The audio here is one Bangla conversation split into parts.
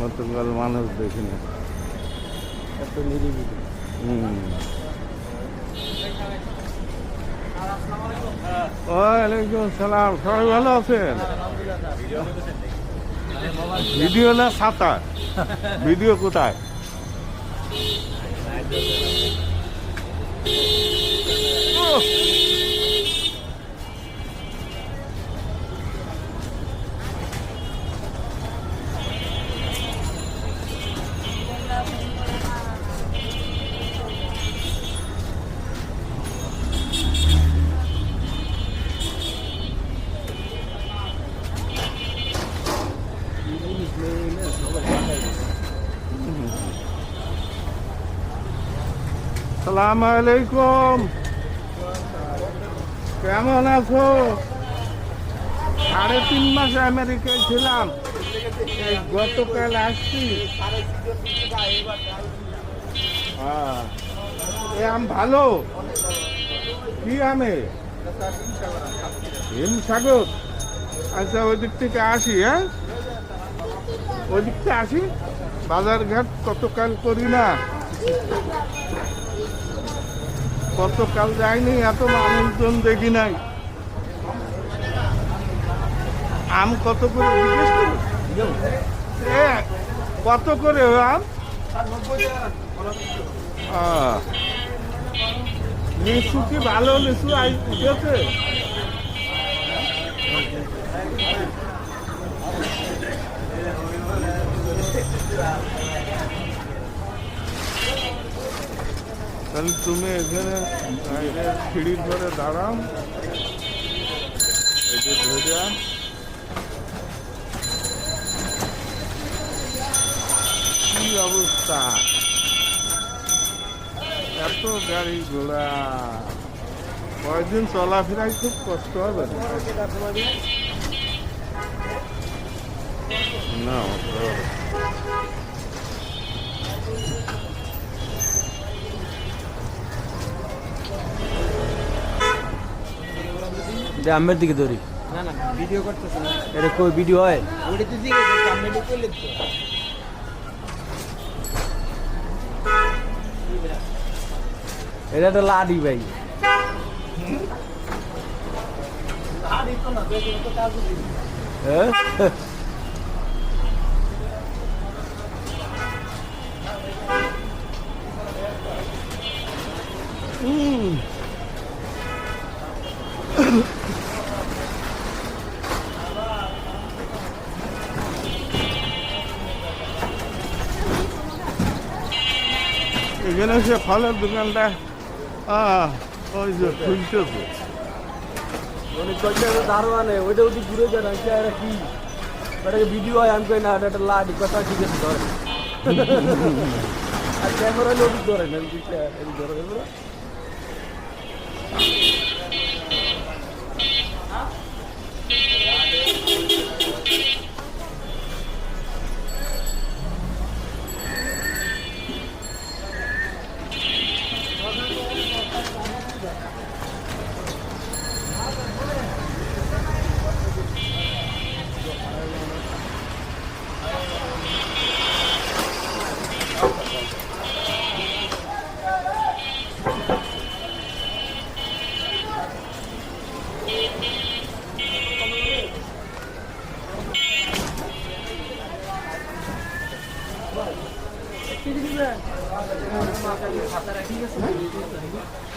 গতকাল মানুষ দেখিনি। এত নিরিবিলি। হুম। ওয়ালাইকুম সালাম সবাই ভালো আছেন? ভিডিও না ছাতা ভিডিও কোথায়! সালাম আলাইকুম। কেমন আছো? সাড়ে তিন মাস আমেরিকায় ছিলাম। গতকাল আসছি। হ্যাঁ। এ আম ভালো? কি আমে? হিম সাগর। আচ্ছা ওই দিক থেকে আসি হ্যাঁ? ওই দিক থেকে আসি? বাজারঘাট কতকাল করি না? কতকাল যায়নি এত মানুষজন দেখি নাই। আম কত করে জিজ্ঞেস কত করে আম? লিচু কি ভালো লিচু আই উঠেছে? তাহলে তুমি এখানে সিঁড়ির ধরে দাঁড়াও। এই যে কি অবস্থা? এত গাড়ি ঘোড়া। কয়েকদিন চলাফেরায় খুব কষ্ট হবে না। দে আমের দিকে ধরি। না না ভিডিও করতেছে না। এটা কই ভিডিও হয়? ওটা তো দিকে তো এটা একটা লাডি ভাই। হ্যাঁ? এখানে সে ফলের দোকানটা ওই যে খুলতেছে কয়েকটা দারোয়ানে ওইটা ওটি ঘুরে যায় না এটা কি? ওটাকে ভিডিও হয়, আমি কই এটা লাডি কথা ঠিক আছে আর ক্যামেরা লোক ধরে না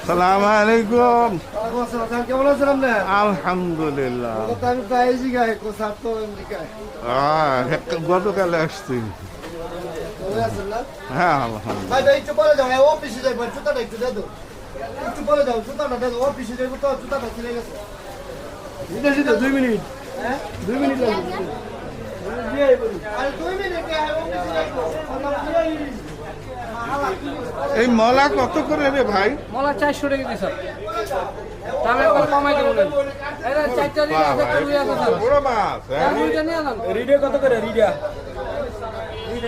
সালাম আলাইকুম। কেমন আছেন আপনি আলহামদুলিল্লাহ। আমি তো আইসি গায়ে তো আমেরিকায়। গতকাল আসছি। হ্যাঁ আলহামদুলিল্লাহ। একটু পরে যাও হ্যাঁ অফিসে যাই ভাই জুতাটা একটু দে একটু পরে যাও জুতাটা দে অফিসে যাইবো তো জুতাটা ছিঁড়ে গেছে। দুই মিনিট। হ্যাঁ? দুই মিনিট লাগবে। আরে দুই মিনিট হ্যাঁ অফিসে যাইবো। আমরা দিয়ে আইবি। এই মলা কত করে রে ভাই? মলা চারশো টাকা স্যার। দাম একবার কমাই দেবো এটা চারটা দিলে বাবা, একটা রুই আছে স্যার। বড় মাছ হ্যাঁ? রুইটা নিয়ে আলাম রিডিয়া কত করে?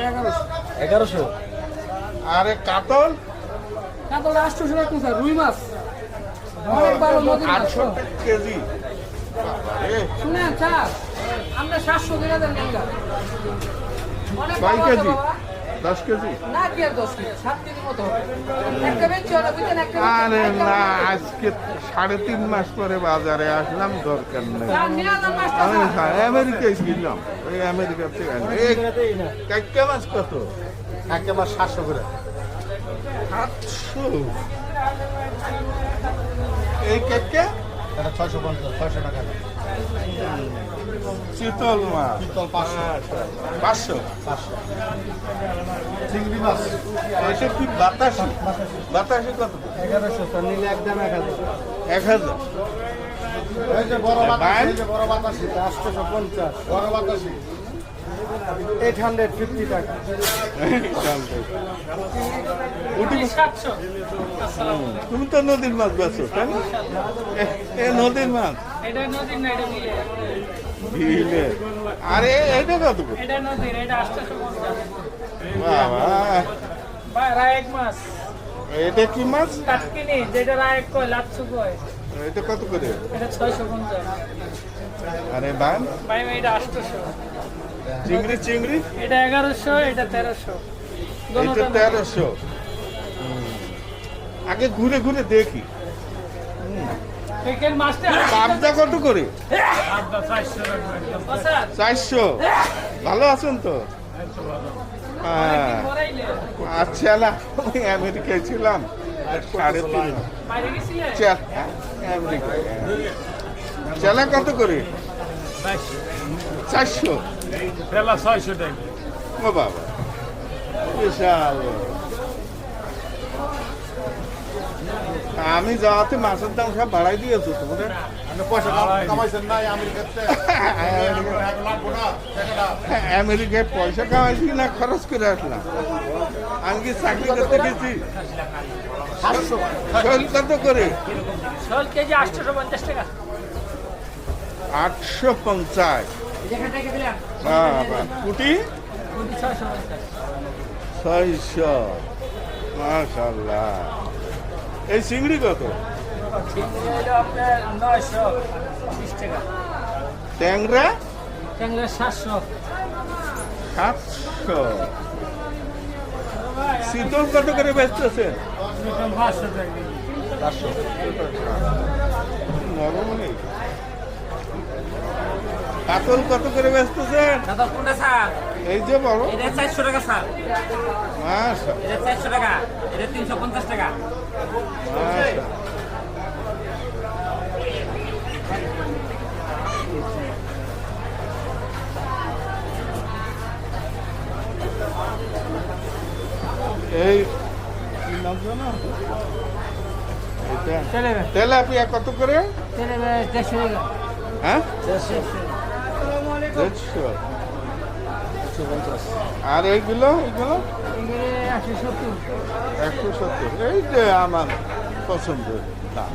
এগারোশো। এগারোশো? আরে কাতল? আটশোশো রাখুন স্যার রুই মাছ। অনেক ভালো নদীর মাছ আটশো কেজি। বাবা রে। শুনেন স্যার আমরা সাতশো টাকা দেন গঙ্গা অনেক ভালো কেজি আছে বাবা। দশ কেজি? না কি আর দশ কেজি? সাত কেজি মতো একটা বেচছি ওটা বুঝছেন একটা আরে না আজকে সাড়ে তিন মাস পরে বাজারে আসলাম দরকার নেই। আমি। হ্যাঁ, আমেরিকায় ছিলাম ওই আমেরিকা থেকে কাইকা মাছ কত? একটা মাস সাতশো করে। সাতশো? এই কাইকা এটা ছয়শো পঞ্চাশ ছয়শো টাকা। চিতল মাছ চিতল পাঁচশো। পাঁচশো? পাঁচশো। চিংড়ি মাছ। এটা কি বাতাসি? বাতাসি কত? এগারোশো তো নিলে একদম এক হাজার। এক হাজার? বড়? বাতাসি বড় বাতাসি আটশোশো পঞ্চাশ। বড় বাতাসি। এইট হান্ড্রেড ফিফটি টাকা। তুমি তো নদীর মাছ বেছো তাই না? এ- এ নদীর মাছ। এটা নদীর না এটা বিলে। ভিলে আরে এটা কত? এটা কি মাছ? কাটকিনি যেটা রায়ক কয় লাচ্ছু কয়। এটা কত করে? এটা আরে বান। ভাই এটা আটশোশো। চিংড়ি চিংড়ি? এটা এগারোশো এটা তেরোশো। এটা তেরোশো। আগে ঘুরে ঘুরে দেখি। পাবদা কত করে? চারশো। ভালো আছেন তো? হ্যাঁ। আচ্ছা না ওই আমেরিকায় ছিলাম। সাড়ে তিন। বাইরে আমেরিকায়। চালা কত করে? চারশো। বেলা ছয়শো টাকা ও বাবা বিশাল আমি যাওয়াতে মাছের দাম সব বাড়াই দিয়েছ টাকাটা আমেরিকায় পয়সা কামাইছি না খরচ করে আসলাম আমি কি চাকরি করতে গেছি কত করে আটশো পঞ্চাশ কুটি? ছয়শো মাশাল্লাহ এই চিংড়ি কত? ট্যাংরা? ট্যাংরা সাতশো। সাতশো। শীতল কত করে বেচতেছেন পাঁচশো। নরম নেই। কাতল কত করে বেচতেছেন? দাদা কোনটা স্যার? এই যে বড় এটা চারশো টাকা স্যার। মাশা এটা চারশো টাকা। এটা তিনশো পঞ্চাশ টাকা। মাশা এই তেলাপিয়া কত করে? হ্যাঁ? দেড়শো। আর এইগুলো এইগুলো? একশো সত্তর। একশো সত্তর। এই যে আমার পছন্দের দাম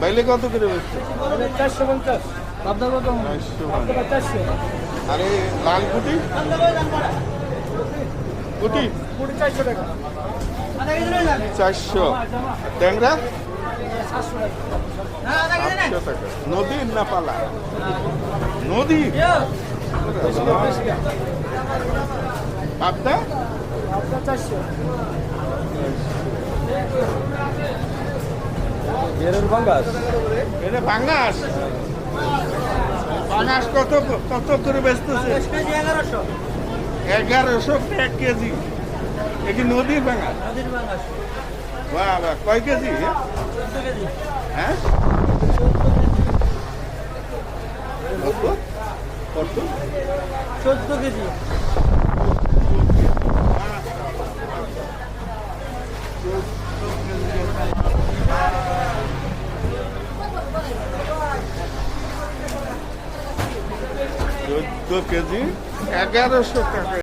বাইলে কত করে বেচছে? চারশো পঞ্চাশ। আর লাল কুটি? কুটি? চারশো টাকা। চারশো। ট্যাংরা? সাতশো টাকা। নদীর না পালা? নদী? পাবদা? বাঙ্গাস এটা কত কত করে বেচতেছে? এগারোশো এগারোশো এক কেজি। এ কি নদীর বাহ বাহ কয় কেজি। হ্যাঁ? কত কত চোদ্দ কেজি। চোদ্দ কেজি। এগারোশো টাকা।